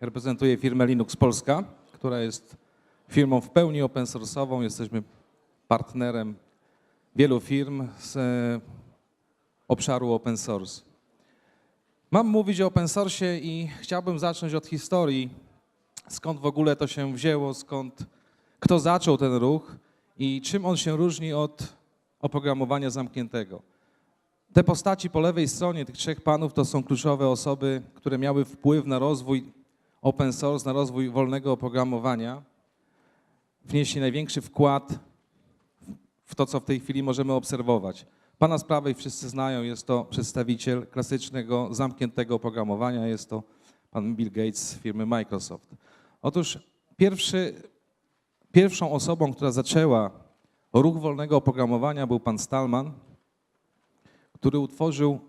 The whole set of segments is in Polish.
Reprezentuję firmę Linux Polska, która jest firmą w pełni open source'ową. Jesteśmy partnerem wielu firm z e, obszaru open source. Mam mówić o open source i chciałbym zacząć od historii, skąd w ogóle to się wzięło, skąd, kto zaczął ten ruch i czym on się różni od oprogramowania zamkniętego. Te postaci po lewej stronie, tych trzech panów, to są kluczowe osoby, które miały wpływ na rozwój open source, na rozwój wolnego oprogramowania. Wnieśli największy wkład w to, co w tej chwili możemy obserwować. Pana z prawej wszyscy znają, jest to przedstawiciel klasycznego, zamkniętego oprogramowania, jest to pan Bill Gates z firmy Microsoft. Otóż pierwszy, pierwszą osobą, która zaczęła ruch wolnego oprogramowania był pan Stallman, który utworzył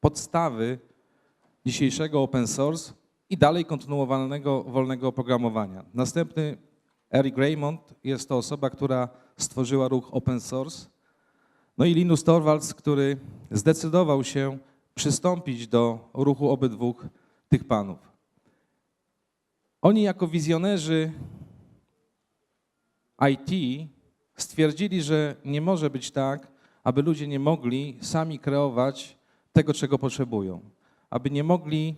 podstawy dzisiejszego open source i dalej kontynuowanego wolnego oprogramowania. Następny Eric Raymond jest to osoba, która stworzyła ruch open source. No i Linus Torvalds, który zdecydował się przystąpić do ruchu obydwu tych panów. Oni jako wizjonerzy IT stwierdzili, że nie może być tak, aby ludzie nie mogli sami kreować tego, czego potrzebują, aby nie mogli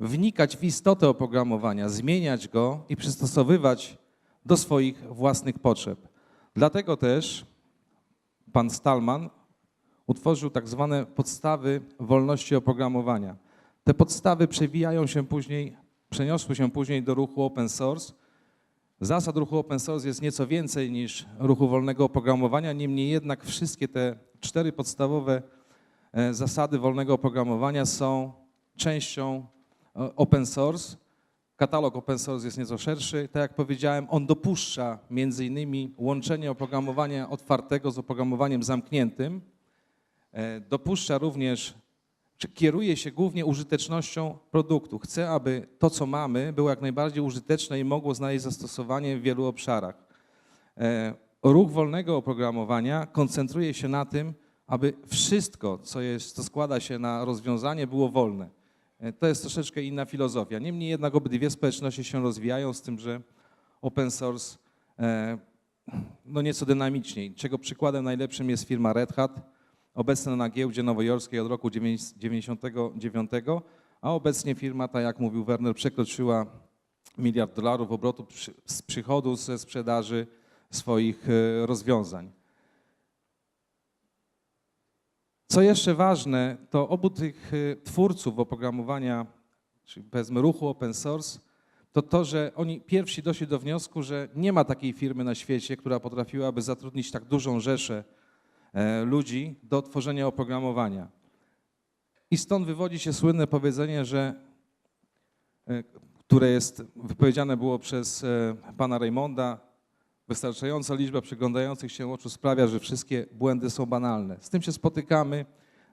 wnikać w istotę oprogramowania, zmieniać go i przystosowywać do swoich własnych potrzeb. Dlatego też pan Stallman utworzył tak zwane podstawy wolności oprogramowania. Te podstawy przewijają się później, przeniosły się później do ruchu open source. Zasad ruchu open source jest nieco więcej niż ruchu wolnego oprogramowania, niemniej jednak wszystkie te cztery podstawowe e, zasady wolnego oprogramowania są częścią open source. Katalog open source jest nieco szerszy. Tak jak powiedziałem, on dopuszcza między innymi łączenie oprogramowania otwartego z oprogramowaniem zamkniętym. E, Dopuszcza również, czy kieruje się głównie użytecznością produktu. Chce, aby to, co mamy, było jak najbardziej użyteczne i mogło znaleźć zastosowanie w wielu obszarach. E, Ruch wolnego oprogramowania koncentruje się na tym, aby wszystko, co, jest, co składa się na rozwiązanie, było wolne. E, To jest troszeczkę inna filozofia. Niemniej jednak obydwie społeczności się rozwijają z tym, że open source e, no nieco dynamiczniej, czego przykładem najlepszym jest firma Red Hat, obecna na giełdzie nowojorskiej od roku 1999, a obecnie firma, tak jak mówił Werner, przekroczyła miliard dolarów obrotu z przychodu ze sprzedaży swoich e, rozwiązań. Co jeszcze ważne, to obu tych e, twórców oprogramowania, czyli powiedzmy ruchu open source, to to, że oni pierwsi doszli do wniosku, że nie ma takiej firmy na świecie, która potrafiłaby zatrudnić tak dużą rzeszę e, ludzi do tworzenia oprogramowania. I stąd wywodzi się słynne powiedzenie, że, e, które jest wypowiedziane było przez e, pana Raymonda, wystarczająca liczba przyglądających się oczu sprawia, że wszystkie błędy są banalne. Z tym się spotykamy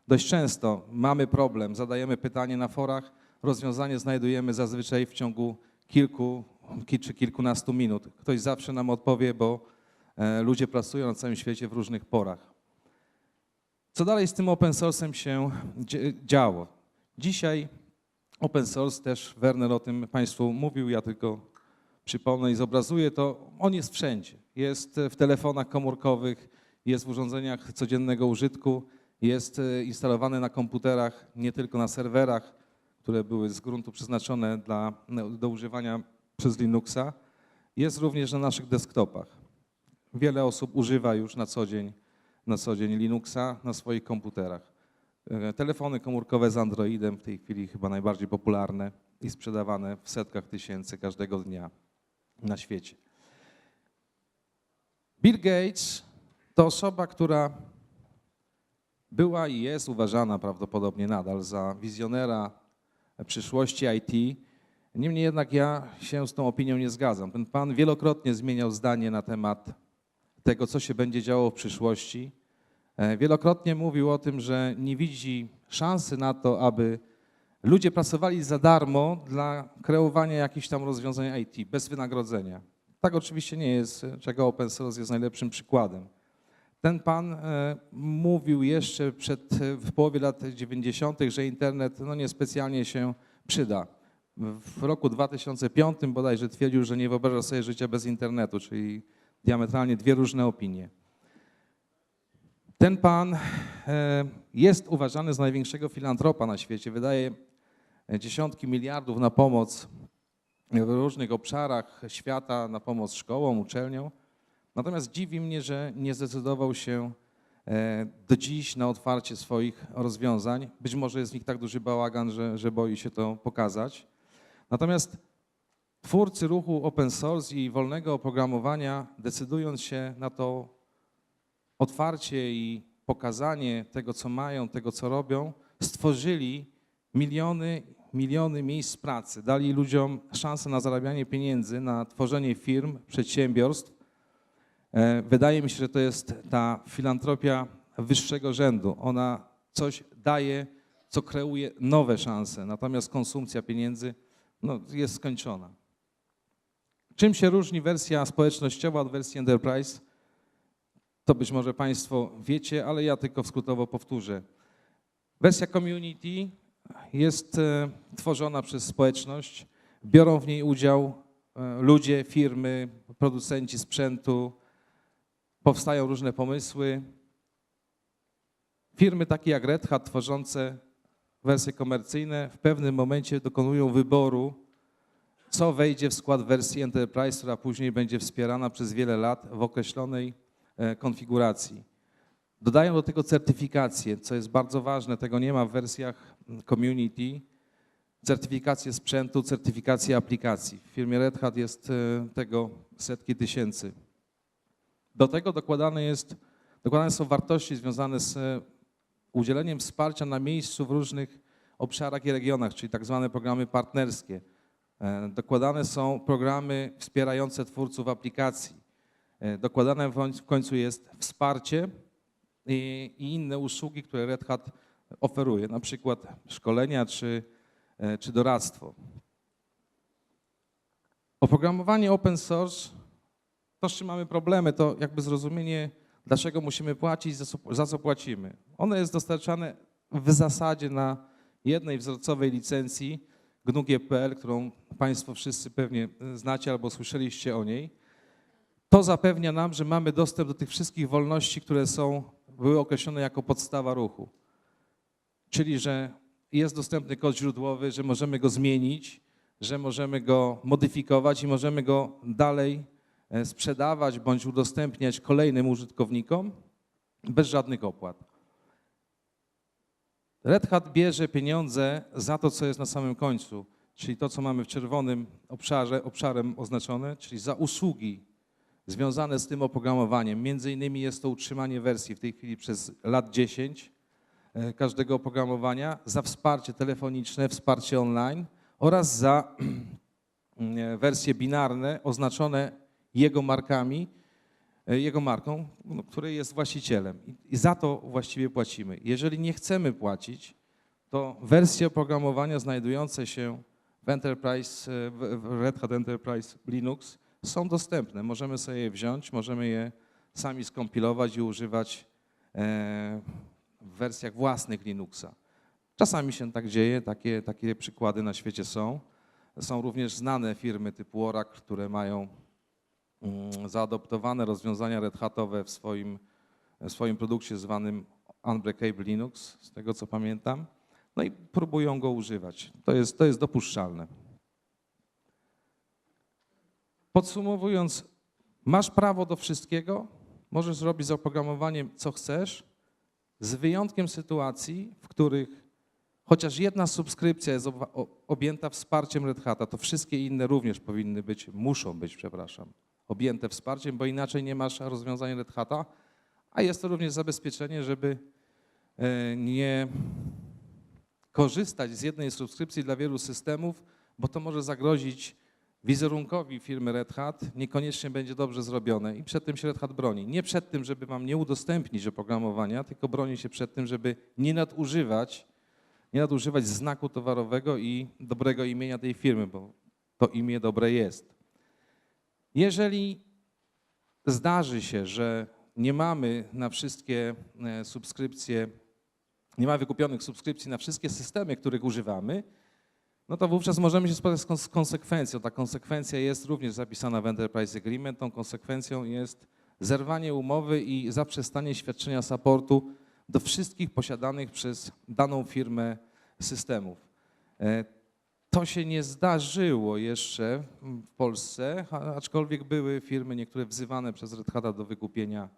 dość często. Mamy problem, zadajemy pytanie na forach, rozwiązanie znajdujemy zazwyczaj w ciągu kilku ki- czy kilkunastu minut. Ktoś zawsze nam odpowie, bo e, ludzie pracują na całym świecie w różnych porach. Co dalej z tym open source'em się działo? Dzisiaj open source też, Werner o tym Państwu mówił, ja tylko przypomnę i zobrazuję to, on jest wszędzie. Jest w telefonach komórkowych, jest w urządzeniach codziennego użytku, jest e, instalowany na komputerach, nie tylko na serwerach, które były z gruntu przeznaczone dla, do używania przez Linuxa, jest również na naszych desktopach. Wiele osób używa już na co dzień, na co dzień Linuxa na swoich komputerach. E, Telefony komórkowe z Androidem w tej chwili chyba najbardziej popularne i sprzedawane w setkach tysięcy każdego dnia na świecie. Bill Gates to osoba, która była i jest uważana prawdopodobnie nadal za wizjonera przyszłości IT. Niemniej jednak ja się z tą opinią nie zgadzam. Ten pan wielokrotnie zmieniał zdanie na temat tego, co się będzie działo w przyszłości. E, Wielokrotnie mówił o tym, że nie widzi szansy na to, aby ludzie pracowali za darmo dla kreowania jakichś tam rozwiązań IT, bez wynagrodzenia. Tak oczywiście nie jest, czego open source jest najlepszym przykładem. Ten pan e, mówił jeszcze przed, w połowie lat 90., że internet no, niespecjalnie się przyda. W roku 2005 bodajże twierdził, że nie wyobraża sobie życia bez internetu, czyli diametralnie dwie różne opinie. Ten pan e, jest uważany za największego filantropa na świecie. Wydaje dziesiątki miliardów na pomoc w różnych obszarach świata, na pomoc szkołom, uczelniom. Natomiast dziwi mnie, że nie zdecydował się e, do dziś na otwarcie swoich rozwiązań. Być może jest w nich tak duży bałagan, że, że boi się to pokazać. Natomiast twórcy ruchu open source i wolnego oprogramowania, decydując się na to otwarcie i pokazanie tego, co mają, tego, co robią, stworzyli miliony, miliony miejsc pracy, dali ludziom szansę na zarabianie pieniędzy, na tworzenie firm, przedsiębiorstw. E, Wydaje mi się, że to jest ta filantropia wyższego rzędu. Ona coś daje, co kreuje nowe szanse, natomiast konsumpcja pieniędzy no, jest skończona. Czym się różni wersja społecznościowa od wersji Enterprise? To być może Państwo wiecie, ale ja tylko skrótowo powtórzę. Wersja community jest e, tworzona przez społeczność. Biorą w niej udział e, ludzie, firmy, producenci sprzętu. Powstają różne pomysły. Firmy takie jak Red Hat tworzące wersje komercyjne w pewnym momencie dokonują wyboru, co wejdzie w skład wersji Enterprise, która później będzie wspierana przez wiele lat w określonej e, konfiguracji. Dodają do tego certyfikację, co jest bardzo ważne, tego nie ma w wersjach community. Certyfikację sprzętu, certyfikację aplikacji. W firmie Red Hat jest e, tego setki tysięcy. Do tego dokładane, jest, dokładane są wartości związane z e, udzieleniem wsparcia na miejscu w różnych obszarach i regionach, czyli tak zwane programy partnerskie. E, Dokładane są programy wspierające twórców aplikacji. Dokładane w końcu jest wsparcie i inne usługi, które Red Hat oferuje, na przykład szkolenia czy, e, czy doradztwo. Oprogramowanie open source, to z czym mamy problemy, to jakby zrozumienie, dlaczego musimy płacić, za co, za co płacimy. Ono jest dostarczane w zasadzie na jednej wzorcowej licencji GNU.GPL, którą Państwo wszyscy pewnie znacie albo słyszeliście o niej. To zapewnia nam, że mamy dostęp do tych wszystkich wolności, które są, były określone jako podstawa ruchu. Czyli, że jest dostępny kod źródłowy, że możemy go zmienić, że możemy go modyfikować i możemy go dalej e, sprzedawać bądź udostępniać kolejnym użytkownikom bez żadnych opłat. Red Hat bierze pieniądze za to, co jest na samym końcu, czyli to, co mamy w czerwonym obszarze, obszarem oznaczone, czyli za usługi związane z tym oprogramowaniem. Między innymi jest to utrzymanie wersji w tej chwili przez lat 10 e, każdego oprogramowania, za wsparcie telefoniczne, wsparcie online oraz za e, wersje binarne oznaczone jego markami, e, jego marką, no, której jest właścicielem. I- za to właściwie płacimy. Jeżeli nie chcemy płacić, to wersje oprogramowania znajdujące się w Enterprise, e, w Red Hat Enterprise Linux są dostępne. Możemy sobie je wziąć, możemy je sami skompilować i używać e, w wersjach własnych Linuxa. Czasami się tak dzieje, takie, takie przykłady na świecie są. Są również znane firmy typu Oracle, które mają mm, zaadoptowane rozwiązania Red Hatowe w swoim, w swoim produkcie zwanym Unbreakable Linux, z tego co pamiętam. No i próbują go używać. To jest, to jest dopuszczalne. Podsumowując, masz prawo do wszystkiego, możesz zrobić z oprogramowaniem co chcesz, z wyjątkiem sytuacji, w których chociaż jedna subskrypcja jest objęta wsparciem Red Hata, to wszystkie inne również powinny być, muszą być, przepraszam, objęte wsparciem, bo inaczej nie masz rozwiązania Red Hata, a jest to również zabezpieczenie, żeby e, nie korzystać z jednej subskrypcji dla wielu systemów, bo to może zagrozić wizerunkowi firmy Red Hat, niekoniecznie będzie dobrze zrobione i przed tym się Red Hat broni. Nie przed tym, żeby wam nie udostępnić oprogramowania, tylko broni się przed tym, żeby nie nadużywać, nie nadużywać znaku towarowego i dobrego imienia tej firmy, bo to imię dobre jest. Jeżeli zdarzy się, że nie mamy na wszystkie e, subskrypcje, nie ma wykupionych subskrypcji na wszystkie systemy, których używamy, no to wówczas możemy się spotkać z kons- z konsekwencją. Ta konsekwencja jest również zapisana w Enterprise Agreement. Tą konsekwencją jest zerwanie umowy i zaprzestanie świadczenia supportu do wszystkich posiadanych przez daną firmę systemów. E, To się nie zdarzyło jeszcze w Polsce, aczkolwiek były firmy niektóre wzywane przez Red Hata do wykupienia,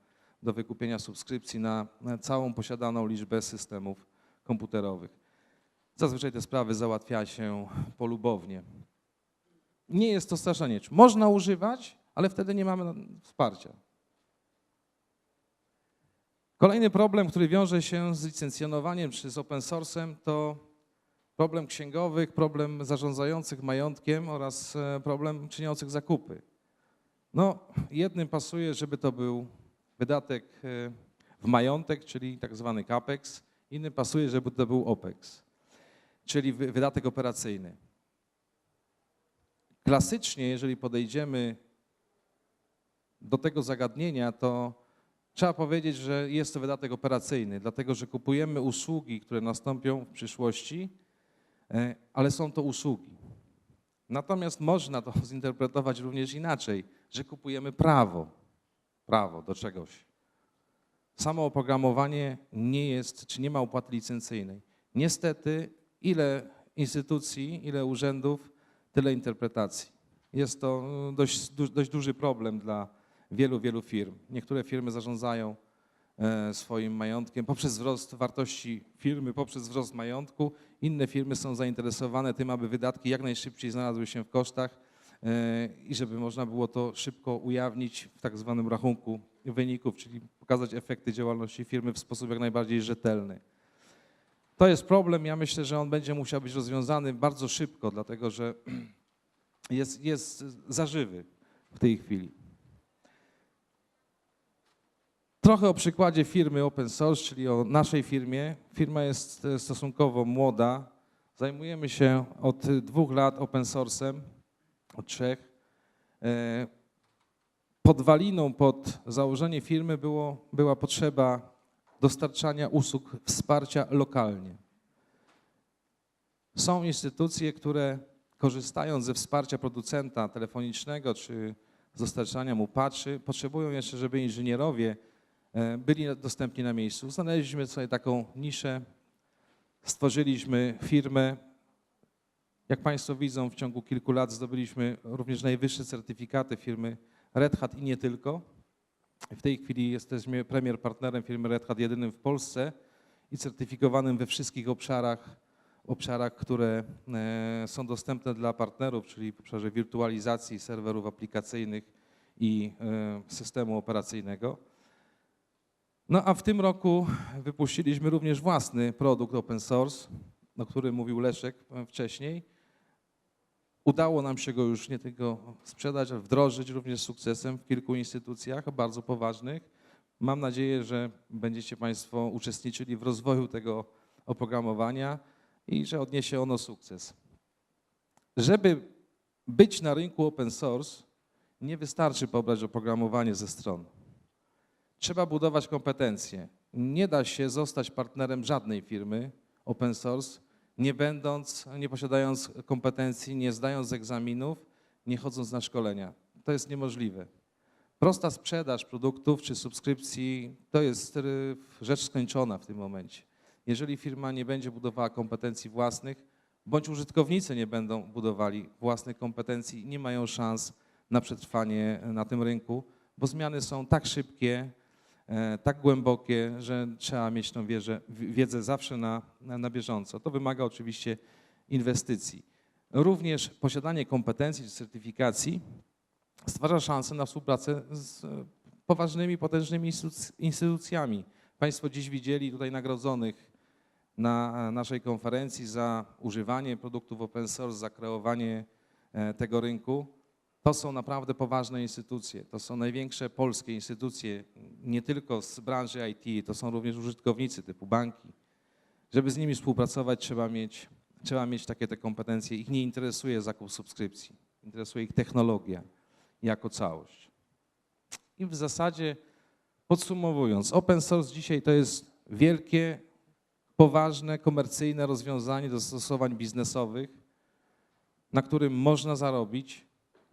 do wykupienia subskrypcji na całą posiadaną liczbę systemów komputerowych. Zazwyczaj te sprawy załatwia się polubownie. Nie jest to straszenie. Można używać, ale wtedy nie mamy wsparcia. Kolejny problem, który wiąże się z licencjonowaniem czy z open source'em, to problem księgowych, problem zarządzających majątkiem oraz e, problem czyniących zakupy. No, jednym pasuje, żeby to był wydatek e, w majątek, czyli tak zwany CAPEX, innym pasuje, żeby to był OPEX, czyli wy- wydatek operacyjny. Klasycznie, jeżeli podejdziemy do tego zagadnienia, to trzeba powiedzieć, że jest to wydatek operacyjny, dlatego że kupujemy usługi, które nastąpią w przyszłości, e, ale są to usługi. Natomiast można to zinterpretować również inaczej, że kupujemy prawo, prawo do czegoś. Samo oprogramowanie nie jest, czy nie ma opłaty licencyjnej. Niestety, ile instytucji, ile urzędów, tyle interpretacji. Jest to mm, dość, dość duży problem dla wielu, wielu firm. Niektóre firmy zarządzają e, swoim majątkiem poprzez wzrost wartości firmy, poprzez wzrost majątku. Inne firmy są zainteresowane tym, aby wydatki jak najszybciej znalazły się w kosztach e, i żeby można było to szybko ujawnić w tak zwanym rachunku wyników, czyli pokazać efekty działalności firmy w sposób jak najbardziej rzetelny. To jest problem. Ja myślę, że on będzie musiał być rozwiązany bardzo szybko, dlatego że jest, jest zażywy w tej chwili. Trochę o przykładzie firmy open source, czyli o naszej firmie. Firma jest e, stosunkowo młoda. Zajmujemy się od dwóch lat open source'em, od trzech. E, Podwaliną pod założenie firmy było, była potrzeba dostarczania usług wsparcia lokalnie. Są instytucje, które korzystając ze wsparcia producenta telefonicznego czy z dostarczania mu patchy, potrzebują jeszcze, żeby inżynierowie e, byli dostępni na miejscu. Znaleźliśmy sobie taką niszę, stworzyliśmy firmę. Jak Państwo widzą, w ciągu kilku lat zdobyliśmy również najwyższe certyfikaty firmy Red Hat i nie tylko. W tej chwili jesteśmy premier partnerem firmy Red Hat jedynym w Polsce i certyfikowanym we wszystkich obszarach, obszarach, które e, są dostępne dla partnerów, czyli w obszarze wirtualizacji serwerów aplikacyjnych i e, systemu operacyjnego. No a w tym roku wypuściliśmy również własny produkt open source, o którym mówił Leszek e, wcześniej. Udało nam się go już nie tylko sprzedać, ale wdrożyć również z sukcesem w kilku instytucjach bardzo poważnych. Mam nadzieję, że będziecie Państwo uczestniczyli w rozwoju tego oprogramowania i że odniesie ono sukces. Żeby być na rynku open source, nie wystarczy pobrać oprogramowanie ze stron. Trzeba budować kompetencje. Nie da się zostać partnerem żadnej firmy open source, nie będąc, nie posiadając kompetencji, nie zdając egzaminów, nie chodząc na szkolenia. To jest niemożliwe. Prosta sprzedaż produktów czy subskrypcji to jest rzecz skończona w tym momencie. Jeżeli firma nie będzie budowała kompetencji własnych, bądź użytkownicy nie będą budowali własnych kompetencji, nie mają szans na przetrwanie na tym rynku, bo zmiany są tak szybkie, tak głębokie, że trzeba mieć tą wierzę, wiedzę zawsze na, na, na bieżąco. To wymaga oczywiście inwestycji. Również posiadanie kompetencji czy certyfikacji stwarza szansę na współpracę z e, poważnymi, potężnymi instytuc- instytucjami. Państwo dziś widzieli tutaj nagrodzonych na naszej konferencji za używanie produktów open source, za kreowanie e, tego rynku. To są naprawdę poważne instytucje. To są największe polskie instytucje, nie tylko z branży IT, to są również użytkownicy typu banki. Żeby z nimi współpracować, trzeba mieć, trzeba mieć takie te kompetencje. Ich nie interesuje zakup subskrypcji, interesuje ich technologia jako całość. I w zasadzie Podsumowując, open source dzisiaj to jest wielkie, poważne, komercyjne rozwiązanie do zastosowań biznesowych, na którym można zarobić,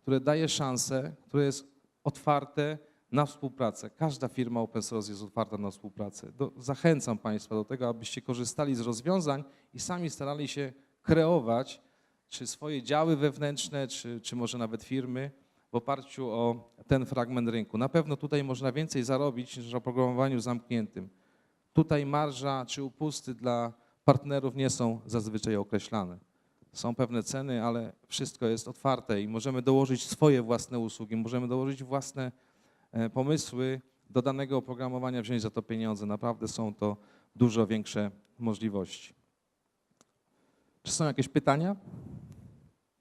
które daje szansę, które jest otwarte na współpracę. Każda firma open source jest otwarta na współpracę. Do, zachęcam Państwa do tego, abyście korzystali z rozwiązań i sami starali się kreować czy swoje działy wewnętrzne, czy, czy może nawet firmy w oparciu o ten fragment rynku. Na pewno tutaj można więcej zarobić niż w oprogramowaniu zamkniętym. Tutaj marża czy upusty dla partnerów nie są zazwyczaj określane. Są pewne ceny, ale wszystko jest otwarte i możemy dołożyć swoje własne usługi, możemy dołożyć własne e, pomysły do danego oprogramowania, wziąć za to pieniądze. Naprawdę są to dużo większe możliwości. Czy są jakieś pytania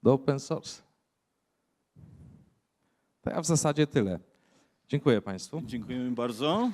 do open source? To ja w zasadzie tyle. Dziękuję Państwu. Dziękujemy bardzo.